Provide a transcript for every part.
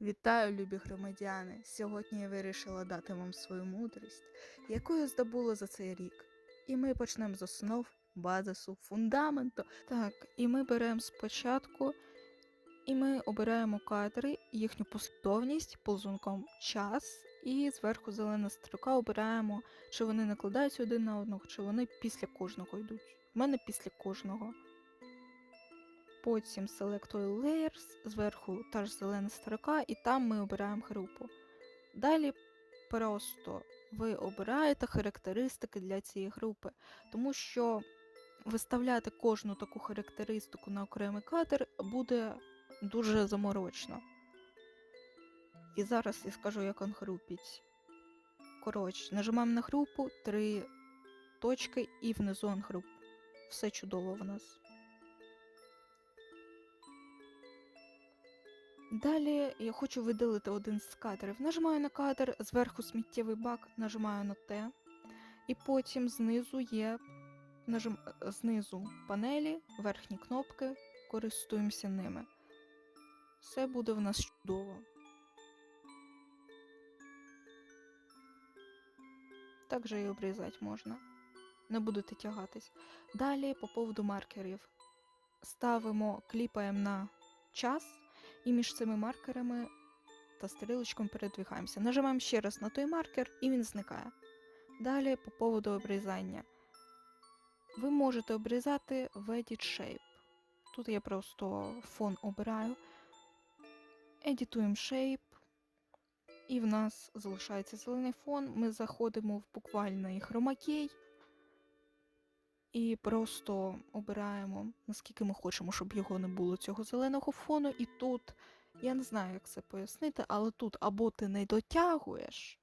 Вітаю, любі громадяни! Сьогодні я вирішила дати вам свою мудрість, яку я здобула за цей рік. І ми почнемо з основ, базису, фундаменту. Так, і ми беремо спочатку, і ми обираємо кадри, їхню послідовність, ползунком час, і зверху зелена строка обираємо, чи вони накладаються один на одного, чи вони після кожного йдуть. У мене після кожного. Потім Select All Layers, зверху та ж зелена строка, і там ми обираємо групу. Далі просто ви обираєте характеристики для цієї групи, тому що виставляти кожну таку характеристику на окремий кадр буде дуже заморочно. І зараз я скажу, як він групить. Коротше, нажимаємо на групу, три точки і внизу ангруп. Все чудово в нас. Далі я хочу видалити один з кадрів. Нажимаю на кадр, зверху сміттєвий бак, нажимаю на Т. І потім знизу є нажим... знизу панелі, верхні кнопки, користуємося ними. Все буде в нас чудово. Так і обрізати можна. Не будете тягатись. Далі по поводу маркерів. Ставимо, кліпаємо на час і між цими маркерами та стрілочком передвигаємося. Нажимаємо ще раз на той маркер і він зникає. Далі по поводу обрізання. Ви можете обрізати в Edit Shape. Тут я просто фон обираю. Едітуємо Shape. І в нас залишається зелений фон. Ми заходимо в буквальний хромакей. І просто обираємо, наскільки ми хочемо, щоб його не було цього зеленого фону. І тут, я не знаю, як це пояснити, але тут або ти не дотягуєш,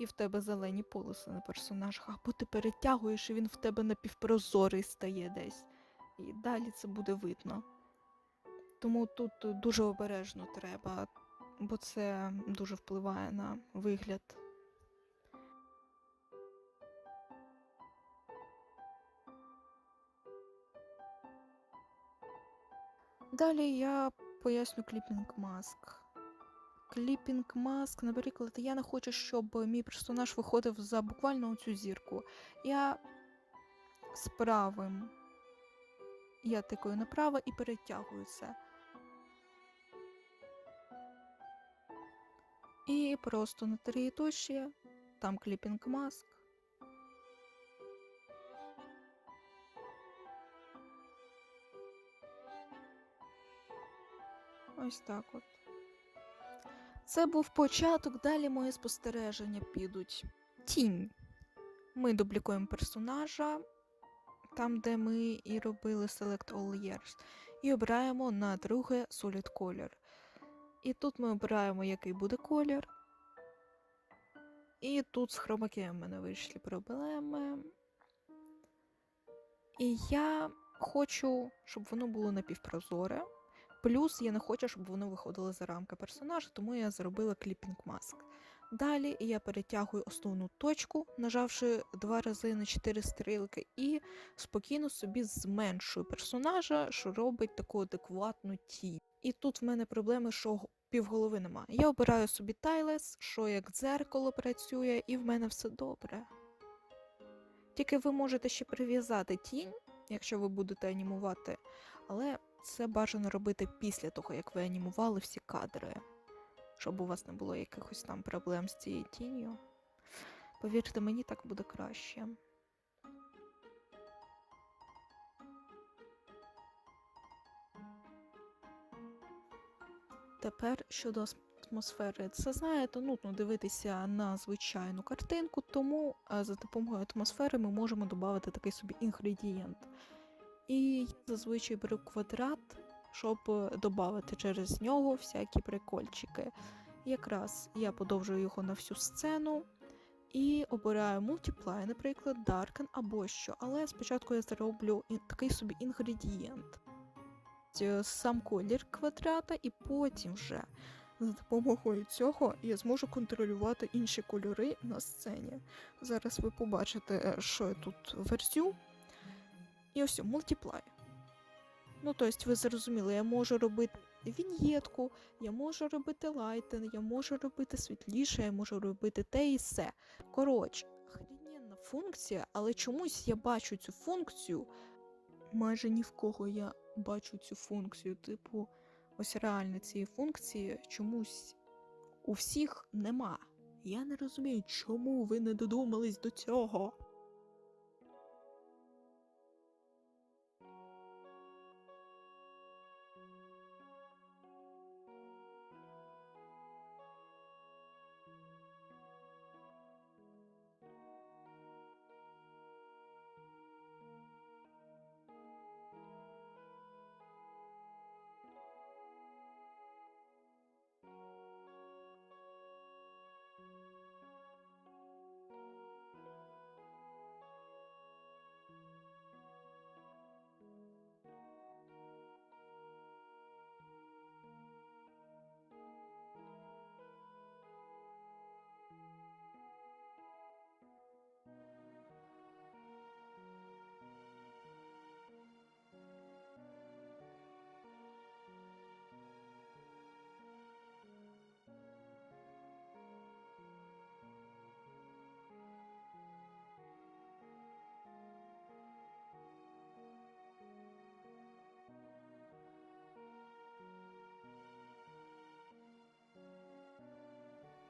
і в тебе зелені полоси на персонажах, або ти перетягуєш, і він в тебе напівпрозорий стає десь. І далі це буде видно. Тому тут дуже обережно треба, бо це дуже впливає на вигляд. Далі я поясню кліпінг маск. Кліпінг маск, наприклад, я не хочу, щоб мій персонаж виходив за буквально цю зірку. Я з правим я тикаю направо і перетягую це. І просто на три точці, там кліпінг маск. Ось так от. Це був початок, далі мої спостереження підуть. Тінь. Ми дублікуємо персонажа, там, де ми і робили Select All Years, і обираємо на друге Solid Color. І тут ми обираємо, який буде колір. І тут з хромакеєм в мене вийшли проблеми. І я хочу, щоб воно було напівпрозоре. Плюс я не хочу, щоб воно виходило за рамки персонажа, тому я зробила кліпінг маск. Далі я перетягую основну точку, нажавши два рази на 4 стрілки, і спокійно собі зменшую персонажа, що робить таку адекватну тінь. І тут в мене проблеми, що півголови немає. Я обираю собі тайлес, що як дзеркало працює, і в мене все добре. Тільки ви можете ще прив'язати тінь, якщо ви будете анімувати, але це бажано робити після того, як ви анімували всі кадри, щоб у вас не було якихось там проблем з цією тінню. Повірте мені, так буде краще. Тепер щодо атмосфери, це знаєте, нудно дивитися на звичайну картинку, тому е, за допомогою атмосфери ми можемо додати такий собі інгредієнт. І я зазвичай беру квадрат, щоб додати через нього всякі прикольчики. Якраз я подовжую його на всю сцену і обираю Multiply, наприклад, Darken або що. Але спочатку я зроблю такий собі інгредієнт. Е, Сам колір квадрата, і потім вже за допомогою цього я зможу контролювати інші кольори на сцені. Зараз ви побачите, е, що я тут верзю. І ось Multiply. Ну, тобто, ви зрозуміли, я можу робити віньєтку, я можу робити лайтен, я можу робити світліше, я можу робити те і все. Коротше, охрененна функція, але чомусь я бачу цю функцію. Майже ні в кого я бачу цю функцію. Типу, ось реально цієї функції чомусь у всіх нема. Я не розумію, чому ви не додумались до цього.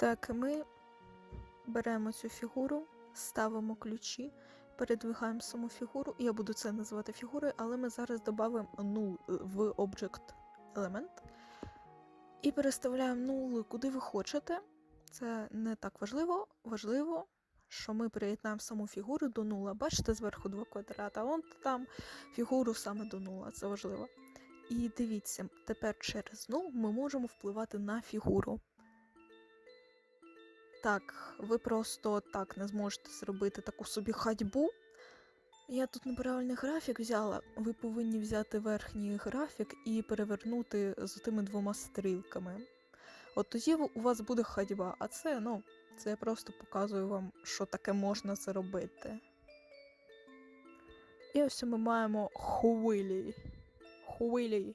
Так, ми беремо цю фігуру, ставимо ключі, передвигаємо саму фігуру. Я буду це називати фігурою, але ми зараз додамо null в Object Element і переставляємо null куди ви хочете. Це не так важливо. Важливо, що ми приєднаємо саму фігуру до нула. Бачите, зверху два квадрата, а вон там фігуру саме до нула. Це важливо. І дивіться, тепер через нул ми можемо впливати на фігуру. Так, ви просто так не зможете зробити таку собі ходьбу. Я тут неправильний графік взяла. Ви повинні взяти верхній графік і перевернути з тими двома стрілками. От тоді у вас буде ходьба, а це, ну, це я просто показую вам, що таке можна зробити. І ось ми маємо хвилі. Хвилі.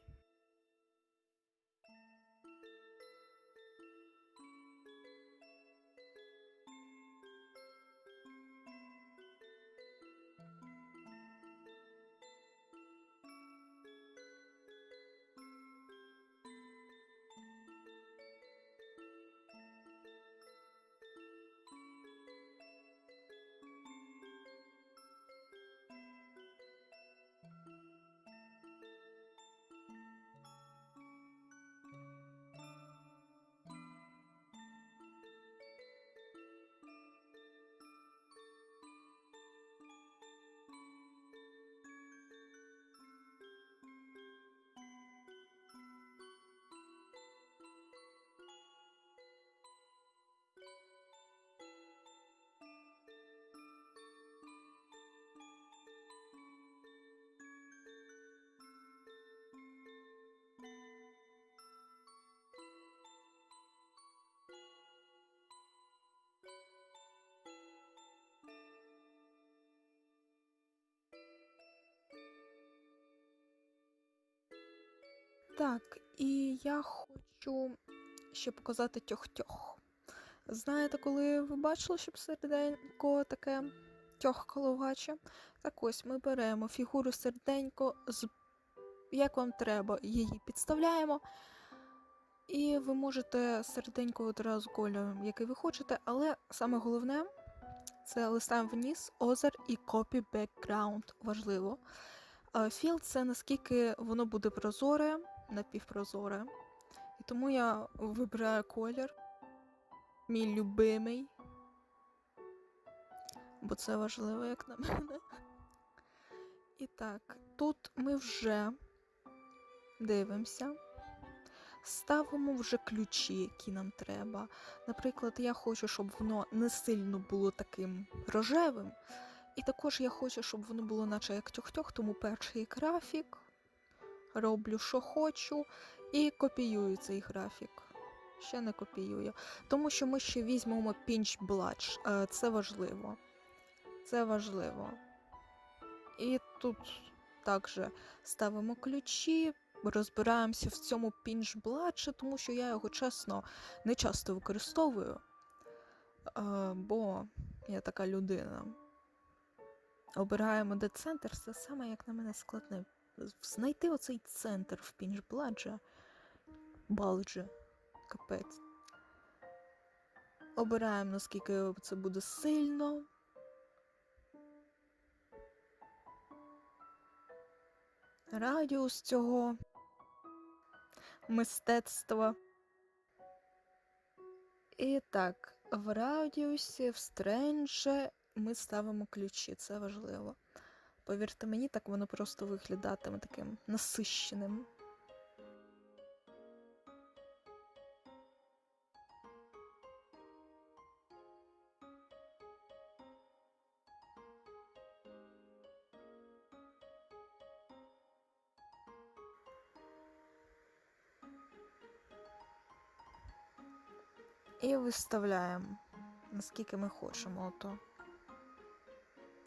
Так, і я хочу ще показати тьох-тьох. Знаєте, коли ви бачили, щоб серденько таке тьохкалуваче? Так ось ми беремо фігуру серденько, як вам треба, її підставляємо. І ви можете серденько одразу кольором, який ви хочете, але саме головне це листаємо вниз, озер і copy background. Важливо. Філ це наскільки воно буде прозоре, напівпрозоре. І тому я вибираю колір. Мій любимий. Бо це важливо, як на мене. І так, тут ми вже дивимося. Ставимо вже ключі, які нам треба. Наприклад, я хочу, щоб воно не сильно було таким рожевим. І також я хочу, щоб воно було наче як тьох-тьох, тому перший графік. Роблю, що хочу, і копіюю цей графік. Ще не копіюю. Тому що ми ще візьмемо Pinch Blush. Е, Це важливо. Це важливо. І тут також ставимо ключі, розбираємося в цьому пінж-бладже, тому що я його чесно не часто використовую. Е, бо я така людина. Обираємо де центр, це саме як на мене складне. Знайти оцей центр в пінж-бладже. Балдже. Капець. Обираємо, наскільки це буде сильно. Радіус цього мистецтва. І так, в радіусі, в стрендже ми ставимо ключі, це важливо. Повірте мені, так воно просто виглядатиме таким насищеним. І виставляємо, наскільки ми хочемо ото.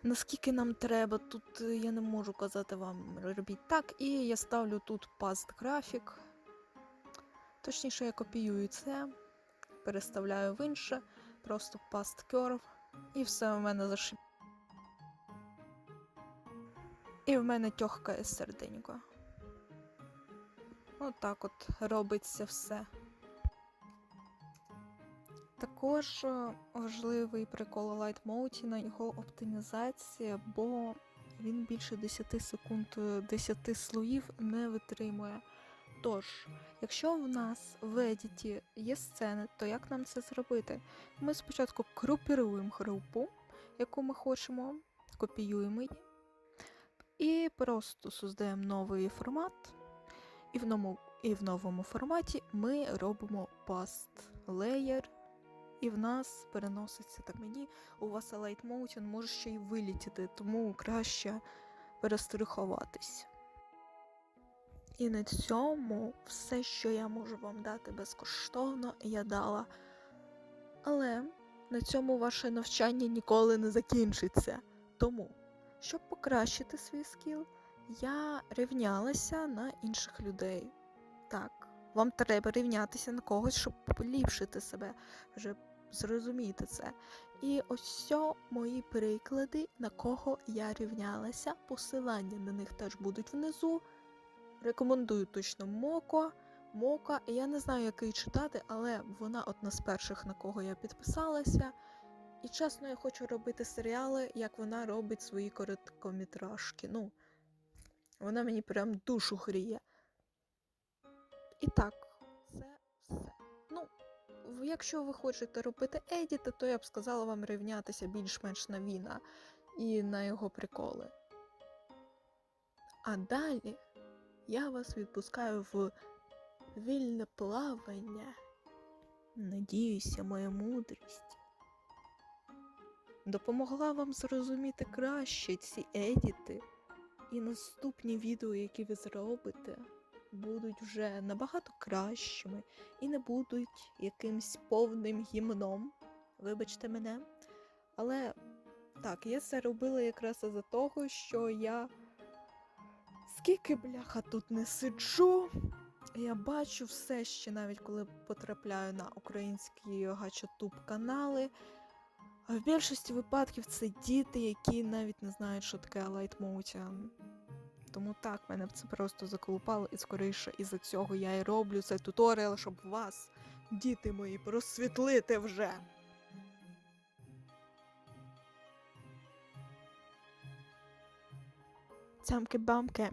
Наскільки нам треба, тут е, я не можу казати вам робіть так. І я ставлю тут past графік. Точніше, я копіюю це, переставляю в інше, просто past curve, і все в мене зашип. І в мене тьохкає серденько. Отак от робиться все. Також е, важливий прикол Light Mode на його оптимізація, бо він більше 10 секунд, е, 10 слоїв не витримує. Тож, якщо в нас в едіті є сцени, то як нам це зробити? Ми спочатку групіруємо групу, яку ми хочемо, копіюємо її, і просто создаємо новий формат, і в, новому, і в новому форматі ми робимо past layer і в нас переноситься так мені. У вас Light Motion може ще й вилітіти, тому краще перестрахуватись. І на цьому все, що я можу вам дати безкоштовно, я дала. Але на цьому ваше навчання ніколи не закінчиться. Тому, щоб покращити свій скіл, я рівнялася на інших людей. Так, вам треба рівнятися на когось, щоб поліпшити себе. Вже зрозуміти це. І ось мої приклади, на кого я рівнялася. Посилання на них теж будуть внизу. Рекомендую точно Моко. Мока, я не знаю, який читати, але вона одна з перших, на кого я підписалася. І чесно, я хочу робити серіали, як вона робить свої короткометражки. Ну, вона мені прям душу гріє. І так, якщо ви хочете робити едіти, то я б сказала вам рівнятися більш-менш на Віна і на його приколи. А далі я вас відпускаю в вільне плавання. Надіюся, моя мудрість допомогла вам зрозуміти краще ці едіти, і наступні відео, які ви зробите, будуть вже набагато кращими і не будуть якимсь повним гімном. Вибачте мене. Але так, я це робила якраз із-за того, що я скільки бляха тут не сиджу. Я бачу все ще, навіть коли потрапляю на українські гачатуб канали. В більшості випадків це діти, які навіть не знають, що таке Motion. Тому так, мене це просто заколупало і скоріше із-за цього я і роблю цей туторіал, щоб вас, діти мої, просвітлити вже. Цямки-бамки.